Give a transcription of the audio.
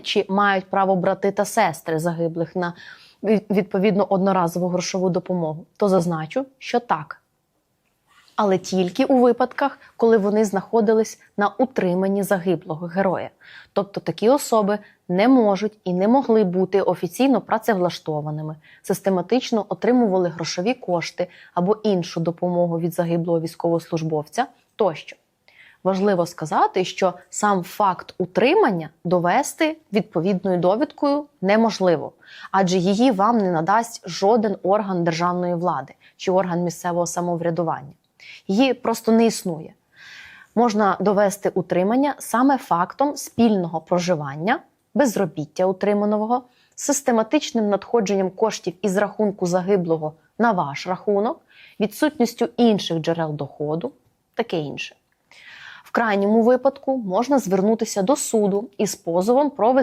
чи мають право брати та сестри загиблих на від- відповідно одноразову грошову допомогу, то зазначу, що так. Але тільки у випадках, коли вони знаходились на утриманні загиблого героя. Тобто такі особи не можуть і не могли бути офіційно працевлаштованими, систематично отримували грошові кошти або іншу допомогу від загиблого військовослужбовця тощо. Важливо сказати, що сам факт утримання довести відповідною довідкою неможливо, адже її вам не надасть жоден орган державної влади чи орган місцевого самоврядування. Її просто не існує. Можна довести утримання саме фактом спільного проживання, безробіття утриманого, систематичним надходженням коштів із рахунку загиблого на ваш рахунок, відсутністю інших джерел доходу, таке інше. Крайньому випадку можна звернутися до суду із позовом про визнання